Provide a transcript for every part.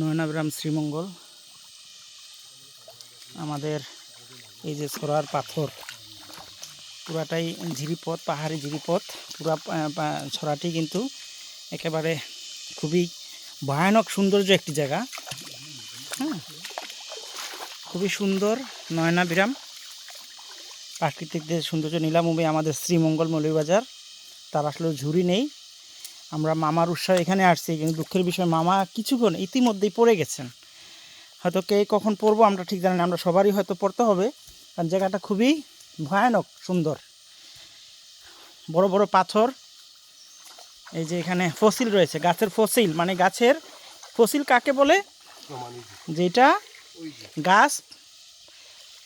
নয়নাগ্রাম শ্রীমঙ্গল। আমাদের এই যে সরার পাথর, পুরাটাই ঝিরিপথ, পাহাড়ি ঝিরিপথ। পুরা ছড়াটি কিন্তু একেবারে খুবই ভয়ানক সৌন্দর্য একটি জায়গা। হ্যাঁ খুবই সুন্দর নয়নাবিরাম। প্রাকৃতিক যে সৌন্দর্য নীলামুম্বই আমাদের শ্রীমঙ্গল মৌলভীবাজার। তার আসলে ঝুড়ি নেই। আমরা মামার উৎসাহ এখানে আসছি, কিন্তু দুঃখের বিষয়, মামা কিছুক্ষণ ইতিমধ্যেই পড়ে গেছেন। হয়তো কে কখন পড়ব আমরা ঠিক জানি না, আমরা সবারই হয়তো পড়তে হবে, কারণ জায়গাটা খুবই ভয়ানক, সুন্দর। বড় বড় পাথর, এই যে এখানে ফসিল রয়েছে, গাছের ফসিল মানে গাছের ফসিল কাকে বলে? যেটা গাছ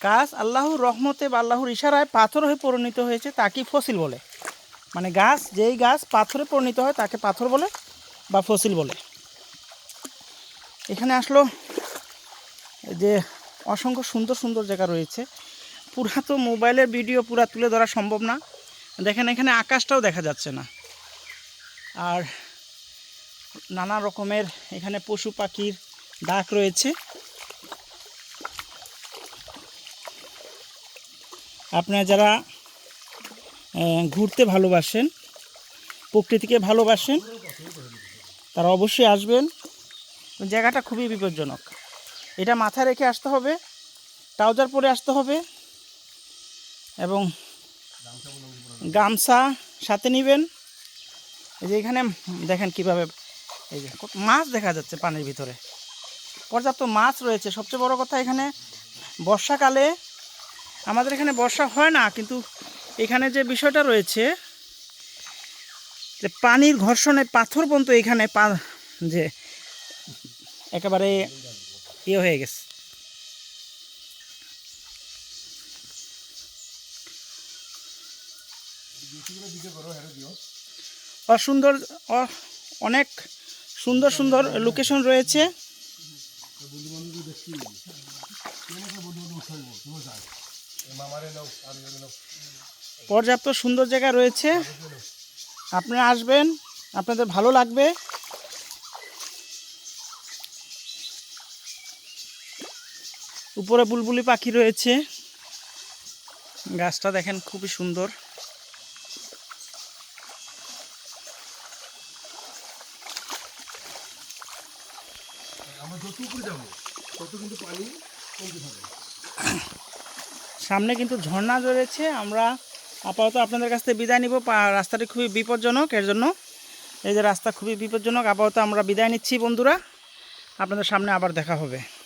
গাছ আল্লাহর রহমতে বা আল্লাহর ইশারায় পাথর হয়ে পরিণত হয়েছে, তাকেই ফসিল বলে। মানে গাছ, যেই গাছ পাথরে পরিণত হয় তাকে পাথর বলে বা ফসিল বলে। এখানে আসলো যে অসংখ্য সুন্দর সুন্দর জায়গা রয়েছে। পুরা তো মোবাইলের ভিডিও পুরা তুলে ধরা সম্ভব না। দেখেন, এখানে আকাশটাও দেখা যাচ্ছে না। আর নানা রকমের এখানে পশু পাখির ডাক রয়েছে। আপনারা যারা ঘুরতে ভালোবাসেন, প্রকৃতিকে ভালোবাসেন, তারা অবশ্যই আসবেন। জায়গাটা খুবই বিপজ্জনক। এটা মাথায় রেখে আসতে হবে, ট্রাউজার পরে আসতে হবে, এবং গামছা সাথে নেবেন। এই যে এখানে, দেখেন কীভাবে, এই যে মাছ দেখা যাচ্ছে পানির ভিতরে। পর্যাপ্ত মাছ রয়েছে। সবচেয়ে বড় কথা এখানে, বর্ষাকালে, আমাদের এখানে বর্ষা হয় না, কিন্তু এখানে যে বিষয়টা রয়েছে, যে পানির ঘর্ষণে পাথর পর্যন্ত এখানে পা, যে একেবারে ইয়ে হয়ে গেছে। অসুন্দর অনেক সুন্দর সুন্দর লোকেশন রয়েছে। পর্যাপ্ত সুন্দর জায়গা রয়েছে। আপনারা আসবেন, আপনাদের ভালো লাগবে। উপরে বুলবুলি পাখি রয়েছে। গাছটা দেখেন খুবই সুন্দর। সামনে কিন্তু ঝর্ণা রয়েছে, আমরা আপাতত আপনাদের কাছ থেকে বিদায় নিব। রাস্তাটি খুবই বিপজ্জনক, এর জন্য এই যে রাস্তা খুবই বিপজ্জনক, আপাতত আমরা বিদায় নিচ্ছি বন্ধুরা। আপনাদের সামনে আবার দেখা হবে।